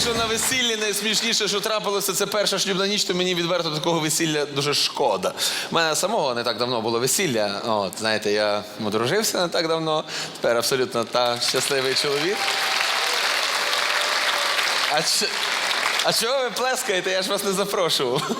якщо на весіллі найсмішніше, що трапилося, це перша шлюбна ніч, то мені відверто такого весілля дуже шкода. У мене самого не так давно було весілля. От, знаєте, я одружився не так давно. Тепер абсолютно та щасливий чоловік. А. а чого ви плескаєте? Я ж вас не запрошував.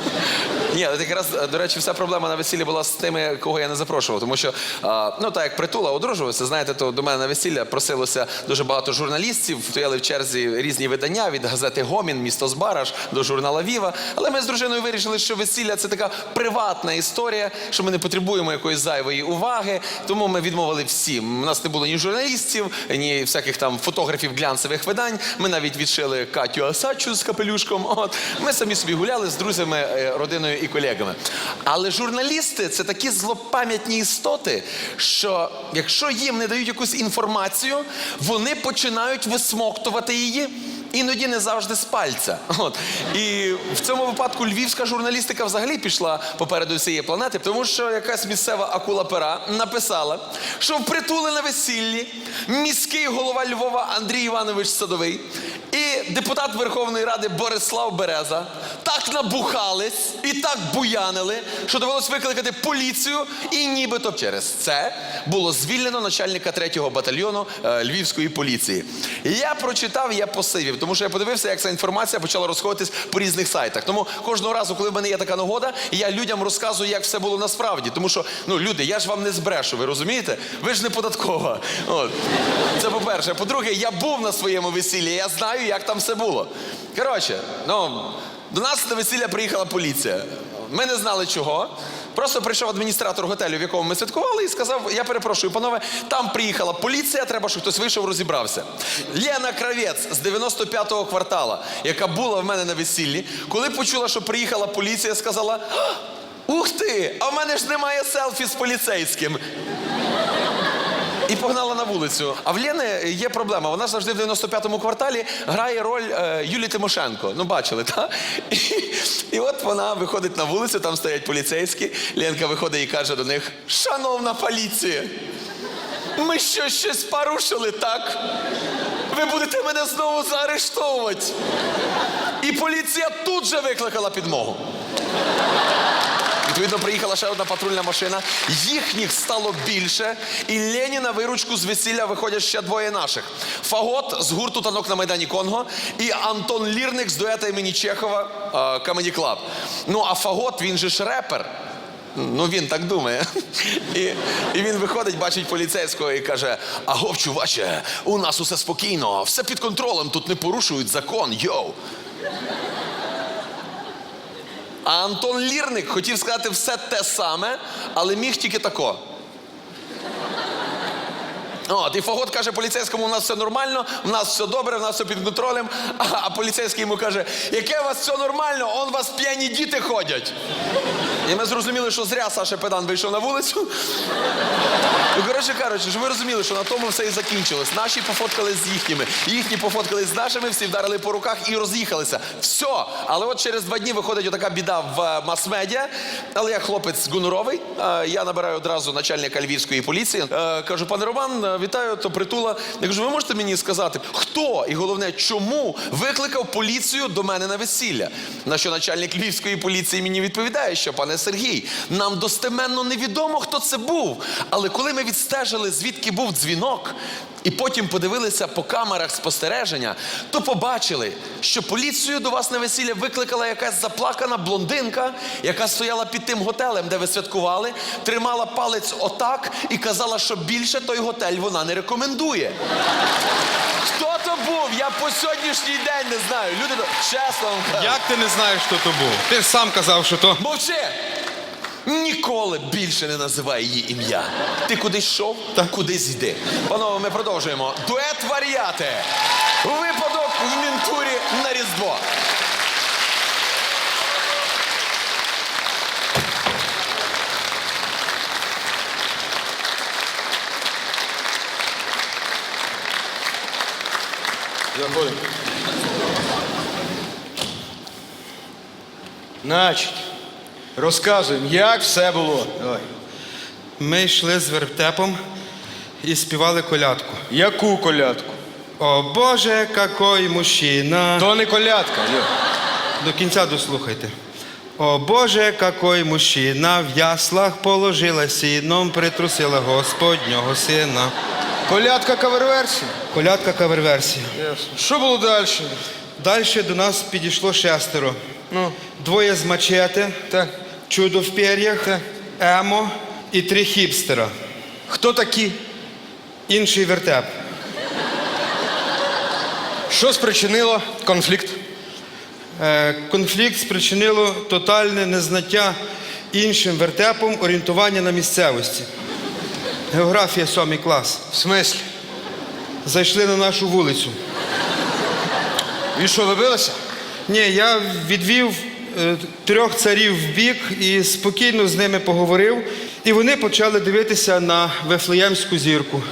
Ні, от якраз, до речі, вся проблема на весіллі була з тими, кого я не запрошував. Тому що, а, ну так як притула одружувався, знаєте, то до мене на весілля просилося дуже багато журналістів, стояли в черзі різні видання від газети Гомін, місто Збараж до журнала Віва. Але ми з дружиною вирішили, що весілля це така приватна історія, що ми не потребуємо якоїсь зайвої уваги. Тому ми відмовили всім. У нас не було ні журналістів, ні всяких там фотографів глянцевих видань. Ми навіть відшили Катю Асачу з капелюшком. От ми самі собі гуляли з друзями, е, родиною і колегами. Але журналісти це такі злопам'ятні істоти, що якщо їм не дають якусь інформацію, вони починають висмоктувати її. Іноді не завжди з пальця. От. І в цьому випадку львівська журналістика взагалі пішла попереду всієї планети, тому що якась місцева акула пера написала, що в притули на весіллі міський голова Львова Андрій Іванович Садовий і депутат Верховної Ради Борислав Береза так набухались і так буянили, що довелось викликати поліцію, і нібито через це було звільнено начальника 3-го батальйону е, Львівської поліції. Я прочитав, я посивів, тому що я подивився, як ця інформація почала розходитись по різних сайтах. Тому кожного разу, коли в мене є така нагода, я людям розказую, як все було насправді. Тому що, ну, люди, я ж вам не збрешу, ви розумієте? Ви ж не податкова. От. Це по-перше. По-друге, я був на своєму весіллі, я знаю, як там все було. Коротше, ну, до нас на весілля приїхала поліція. Ми не знали чого. Просто прийшов адміністратор готелю, в якому ми святкували, і сказав: Я перепрошую, панове, там приїхала поліція, треба, щоб хтось вийшов, розібрався. Лена Кравець з 95-го квартала, яка була в мене на весіллі, коли почула, що приїхала поліція, сказала: Ух ти! А в мене ж немає селфі з поліцейським. І погнала на вулицю. А в Лєни є проблема. Вона завжди в 95-му кварталі грає роль е, Юлії Тимошенко. Ну, бачили, так? І, і от вона виходить на вулицю, там стоять поліцейські. Ленка виходить і каже до них: Шановна поліція, ми що щось порушили, так? Ви будете мене знову заарештовувати. І поліція тут же викликала підмогу. Відповідно, приїхала ще одна патрульна машина. Їхніх стало більше, і Лені на виручку з весілля виходять ще двоє наших: Фагот з гурту танок на Майдані Конго і Антон Лірник з дуета імені Чехова Камеді Клаб. Ну, а Фагот, він же ж репер. Ну, він так думає. І, і він виходить, бачить поліцейського і каже: Агов, чуваче, у нас усе спокійно, все під контролем, тут не порушують закон, йоу. А Антон Лірник хотів сказати все те саме, але міг тільки тако. От, і Фагот каже поліцейському, у нас все нормально, у нас все добре, у нас все під контролем. А, а поліцейський йому каже, яке у вас все нормально, он у вас п'яні діти ходять. І ми зрозуміли, що зря Саша Педан вийшов на вулицю. Коротше кажучи, щоб ви розуміли, що на тому все і закінчилось. Наші пофоткали з їхніми, їхні пофоткали з нашими, всі вдарили по руках і роз'їхалися. Все. Але от через два дні виходить отака біда в е, мас-медіа. Але я хлопець гуноровий. е, Я набираю одразу начальника львівської поліції. Е, Кажу, пане Роман, вітаю, то притула. Я кажу, ви можете мені сказати, хто і головне, чому викликав поліцію до мене на весілля? На що начальник львівської поліції мені відповідає, що пане Сергій, нам достеменно невідомо, хто це був. Але коли ми відстежили, звідки був дзвінок, і потім подивилися по камерах спостереження, то побачили, що поліцію до вас на весілля викликала якась заплакана блондинка, яка стояла під тим готелем, де ви святкували, тримала палець отак і казала, що більше той готель вона не рекомендує. Хто то був? Я по сьогоднішній день не знаю. Люди, чесно вам кажу. Як ти не знаєш, хто то був? Ти ж сам казав, що то. Мовчи! Ніколи більше не називай її ім'я. Ти кудись йшов, та кудись йди. Панове, ми продовжуємо. Дует варіати. Випадок в мінтурі на Різдво. Заходимо. Значить, розказуємо, як все було. Давай. Ми йшли з вертепом і співали колядку. Яку колядку? О Боже, какой мужчина. То не колядка. Ні. До кінця дослухайте. О Боже, какой мужчина, в яслах положила сіном, притрусила Господнього сина. Колядка кавер-версія. Колядка каверверсія. Що було далі? Далі до нас підійшло шестеро. Ну, Двоє з мачети, так. Чудо в пер'ях, емо і три хіпстера. Хто такі? Інший вертеп. Що спричинило конфлікт? Е, Конфлікт спричинило тотальне незнаття іншим вертепом орієнтування на місцевості. Географія сьомий клас. В смислі? Зайшли на нашу вулицю. І що, ви билися? Ні, я відвів трьох царів в бік і спокійно з ними поговорив, і вони почали дивитися на Вифлеємську зірку.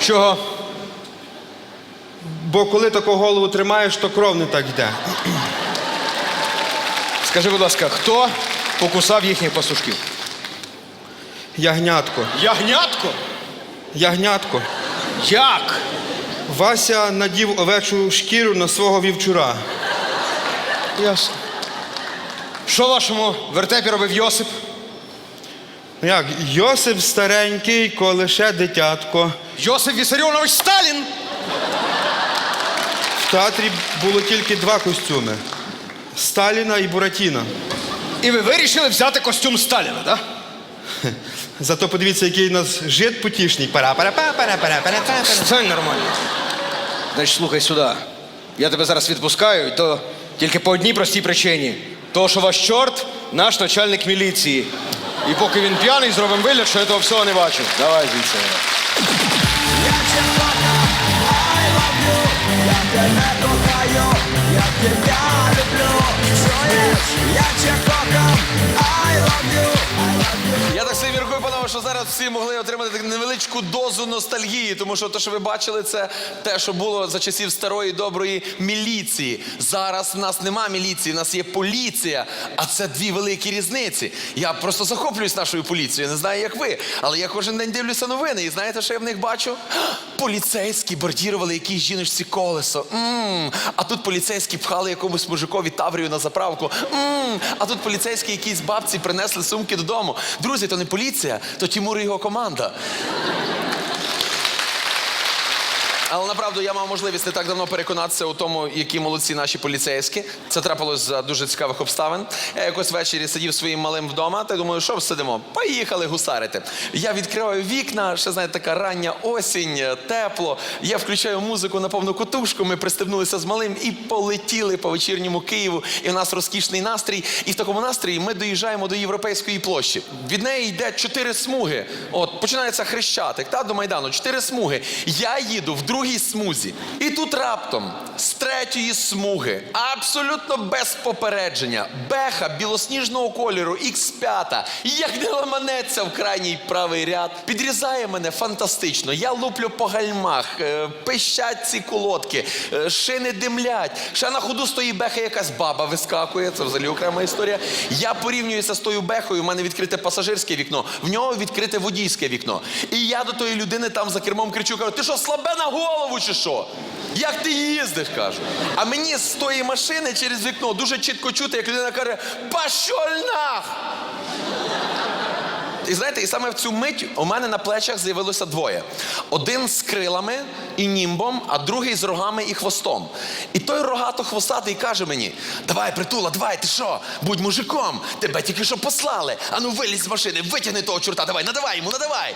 Чого? Бо коли таку голову тримаєш, то кров не так йде. Скажи, будь ласка, хто покусав їхніх пастушків? Ягнятко. Ягнятко? Ягнятко. Як? Вася надів овечу шкіру на свого вівчура. Ясно. Що в вашому вертепі робив Йосип? Ну Як? Йосип старенький, ко лише дитятко. Йосип Вісаріонович Сталін! В театрі було тільки два костюми: Сталіна і Буратіна. І ви вирішили взяти костюм Сталіна, так? Зато подивіться, який у нас жит потішник. пара пара пара пара пара пара пара Стань нормально. Значить, слухай сюди. Я тебе зараз відпускаю, і то тільки по одній простій причині. Того, що ваш чорт наш начальник міліції. І поки він п'яний, зробимо вигляд, що я того всього не бачив. Давай звідси. Я так собі міркую, панове, що зараз всі могли отримати таку невеличку дозу ностальгії, тому що те, що ви бачили, це те, що було за часів старої доброї міліції. Зараз в нас нема міліції, в нас є поліція, а це дві великі різниці. Я просто захоплююсь нашою поліцією, не знаю, як ви, але я кожен день дивлюся новини, і знаєте, що я в них бачу? Поліцейські бордірували якійсь жіночці колесо. м А тут поліцейські пхали якомусь мужикові таврію на заправку. м А тут поліцейські якісь бабці принесли сумки додому. Друзі, то не поліція, то Тімур і його команда. Але направду я мав можливість не так давно переконатися у тому, які молодці наші поліцейські. Це трапилось за дуже цікавих обставин. Я якось ввечері сидів своїм малим вдома, та думаю, що сидимо? Поїхали гусарити. Я відкриваю вікна, ще знаєте, така рання осінь, тепло. Я включаю музику на повну кутушку. Ми пристебнулися з малим і полетіли по вечірньому Києву. І в нас розкішний настрій. І в такому настрої ми доїжджаємо до європейської площі. Від неї йде чотири смуги. От починається хрещатик, та до майдану. Чотири смуги. Я їду в другій смузі. І тут раптом з третьої смуги, абсолютно без попередження, беха білосніжного кольору, X5, як не ламанеться в крайній правий ряд, підрізає мене фантастично. Я луплю по гальмах, е, пищать ці колодки, е, шини димлять. Ще на ходу стоїть беха, якась баба вискакує. Це взагалі окрема історія. Я порівнююся з тою бехою. У мене відкрите пасажирське вікно, в нього відкрите водійське вікно. І я до тої людини там за кермом кричу: кажу, ти що, слабе на голову чи що? Як ти їздиш? кажу. А мені з тої машини через вікно дуже чітко чути, як людина каже: Пашоль нах! І знаєте, і саме в цю мить у мене на плечах з'явилося двоє: один з крилами і німбом, а другий з рогами і хвостом. І той рогато хвостатий каже мені: Давай, притула, давай, ти що? Будь мужиком, тебе тільки що послали. Ану вилізь з машини, витягни того чорта, давай, надавай йому, надавай.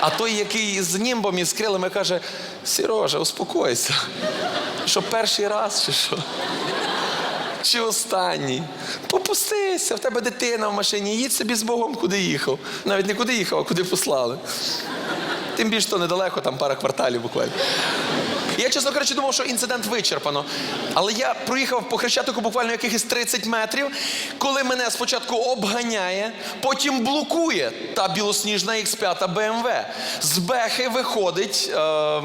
А той, який з німбом і з крилами, каже: Сірожа, успокойся. Що перший раз чи що? Чи останній? Попустися, в тебе дитина в машині, їдь собі з Богом, куди їхав. Навіть не куди їхав, а куди послали. Тим більше то недалеко, там пара кварталів буквально. Я, чесно кажучи, думав, що інцидент вичерпано. Але я проїхав по хрещатику буквально якихось 30 метрів, коли мене спочатку обганяє, потім блокує та білосніжна X5 BMW. З бехи виходить е,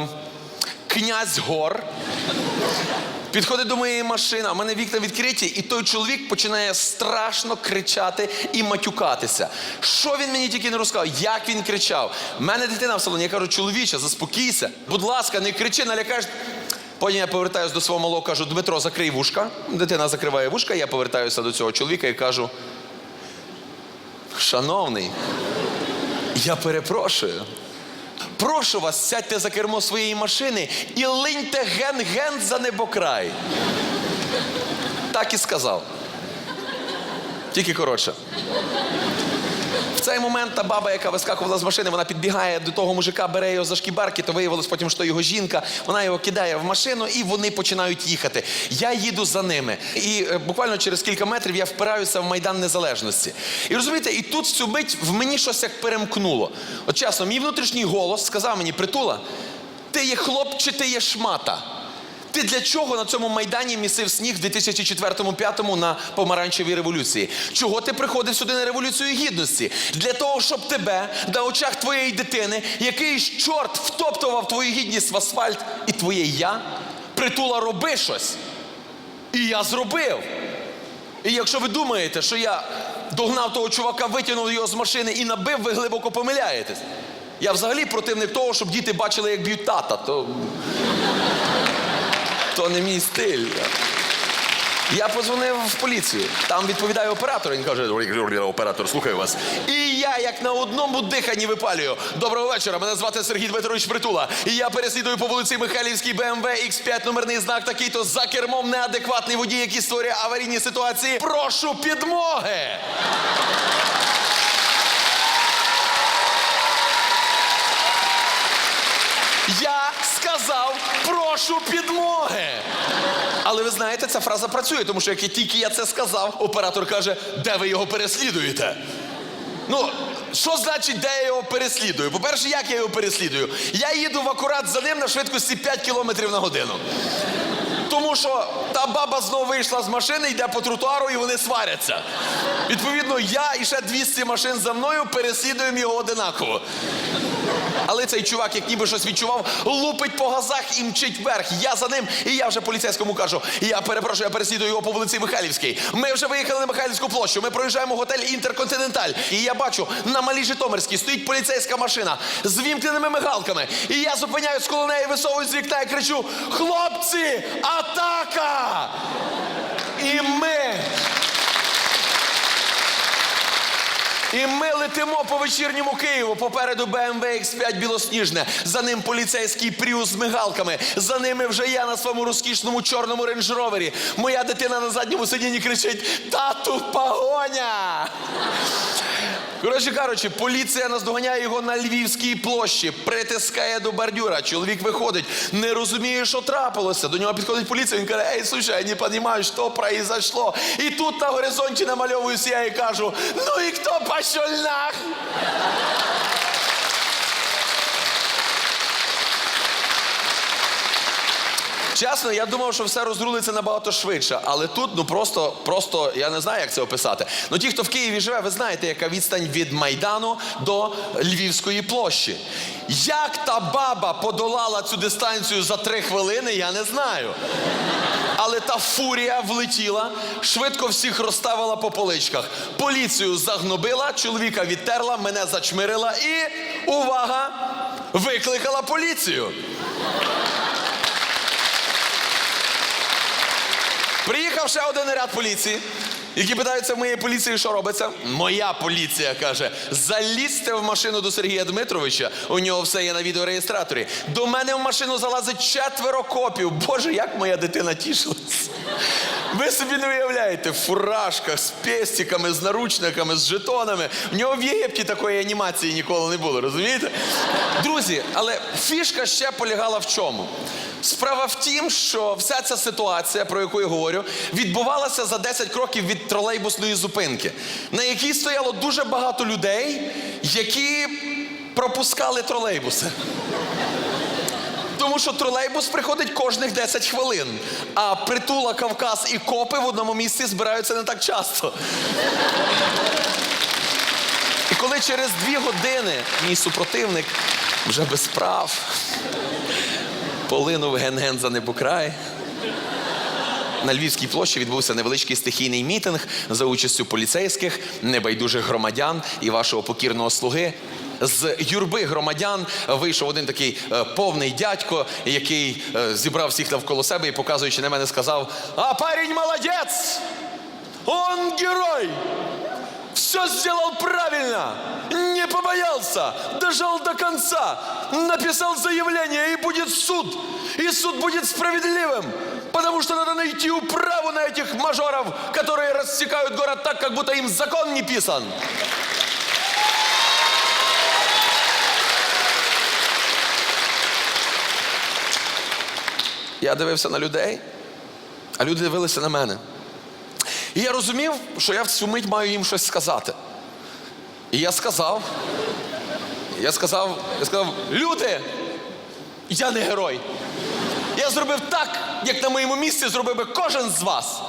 князь гор. підходить до моєї машини, в мене вікна відкриті, і той чоловік починає страшно кричати і матюкатися. Що він мені тільки не розказав, як він кричав. У мене дитина в салоні, я кажу, чоловіче, заспокійся. Будь ласка, не кричи, налякаєш. Потім я повертаюся до свого малого, кажу, Дмитро, закрий вушка. Дитина закриває вушка, я повертаюся до цього чоловіка і кажу: Шановний, я перепрошую. Прошу вас, сядьте за кермо своєї машини і линьте ген-ген за небокрай. Так і сказав. Тільки коротше. Цей момент та баба, яка вискакувала з машини, вона підбігає до того мужика, бере його за шкібарки, то виявилось потім, що його жінка. Вона його кидає в машину і вони починають їхати. Я їду за ними. І е, буквально через кілька метрів я впираюся в Майдан Незалежності. І розумієте, і тут цю мить в мені щось як перемкнуло. От чесно, мій внутрішній голос сказав мені, притула, ти є хлоп чи ти є шмата? Ти для чого на цьому майдані місив сніг в 2004-2005 на помаранчевій революції? Чого ти приходив сюди на революцію гідності? Для того, щоб тебе на очах твоєї дитини якийсь чорт втоптував твою гідність в асфальт і твоє я притула роби щось. І я зробив. І якщо ви думаєте, що я догнав того чувака, витягнув його з машини і набив, ви глибоко помиляєтесь. Я взагалі противник того, щоб діти бачили, як б'ють тата. То то не мій стиль. Я позвонив в поліцію. Там відповідає оператор. Він каже: оператор, слухаю вас. І я, як на одному диханні випалюю. Доброго вечора. Мене звати Сергій Дмитрович Притула. І я переслідую по вулиці Михайлівській БМВ X5 номерний знак такий, то за кермом неадекватний водій, який створює аварійні ситуації. Прошу підмоги. Я сказав, прошу підмоги. Знаєте, ця фраза працює, тому що як тільки я це сказав, оператор каже, де ви його переслідуєте? Ну, що значить, де я його переслідую? По-перше, як я його переслідую? Я їду в акурат за ним на швидкості 5 км на годину. Тому що та баба знову вийшла з машини, йде по тротуару і вони сваряться. Відповідно, я і ще 200 машин за мною переслідуємо його одинаково. Але цей чувак, як ніби щось відчував, лупить по газах і мчить вверх. Я за ним, і я вже поліцейському кажу: я перепрошую, я переслідую його по вулиці Михайлівській. Ми вже виїхали на Михайлівську площу. Ми проїжджаємо готель Інтерконтиненталь. І я бачу, на малій Житомирській стоїть поліцейська машина з вімкненими мигалками. І я зупиняюсь коло неї, висовуюсь з вікна і кричу: Хлопці, атака! І ми. І ми летимо по вечірньому Києву. Попереду BMW X5 білосніжне. За ним поліцейський пріус з мигалками. За ними вже я на своєму розкішному чорному рейндж-ровері. Моя дитина на задньому сидінні кричить: Тату, погоня! Коротше кажучи, поліція наздоганяє його на Львівській площі, притискає до бордюра. Чоловік виходить, не розуміє, що трапилося. До нього підходить поліція. Він каже: Ей, слушай, я не розумію, що произошло. І тут на горизонті намальовуюся я і кажу: ну і хто пошел нах? Чесно, я думав, що все розрулиться набагато швидше, але тут ну просто, просто я не знаю, як це описати. Ну ті, хто в Києві живе, ви знаєте, яка відстань від Майдану до Львівської площі. Як та баба подолала цю дистанцію за три хвилини, я не знаю. Але та фурія влетіла, швидко всіх розставила по поличках. Поліцію загнобила, чоловіка відтерла, мене зачмирила і увага! Викликала поліцію. Приїхав ще один наряд поліції, які питаються в моєї поліції, що робиться. Моя поліція каже: залізьте в машину до Сергія Дмитровича, у нього все є на відеореєстраторі. До мене в машину залазить четверо копів. Боже, як моя дитина тішилась. Ви собі не уявляєте, в фуражках, з пестиками, з наручниками, з жетонами. В нього в Єгипті такої анімації ніколи не було, розумієте? Друзі, але фішка ще полягала в чому? Справа в тім, що вся ця ситуація, про яку я говорю, відбувалася за 10 кроків від тролейбусної зупинки, на якій стояло дуже багато людей, які пропускали тролейбуси. Тому що тролейбус приходить кожних 10 хвилин, а притула Кавказ і копи в одному місці збираються не так часто. І коли через дві години мій супротивник вже без прав полинув ген-ген за небокрай, на Львівській площі відбувся невеличкий стихійний мітинг за участю поліцейських, небайдужих громадян і вашого покірного слуги З юрби громадян вийшов один такий е, повний дядько, який е, зібрав всіх навколо себе і, показуючи на мене, сказав: А парень молодець! Он герой! Все сделал правильно, не побоялся, дожал до конца, написал заявление и будет суд, и суд будет справедливым, потому что надо найти управу на этих мажоров, которые рассекают город так, как будто им закон не писан. Я дивився на людей, а люди дивилися на мене. І я розумів, що я в цю мить маю їм щось сказати. І я сказав, я сказав, я сказав, люди, я не герой. Я зробив так, як на моєму місці зробив би кожен з вас.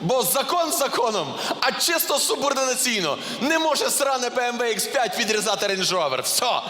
Бо закон законом, а чисто субординаційно не може сране BMW X5 відрізати Rover. Все.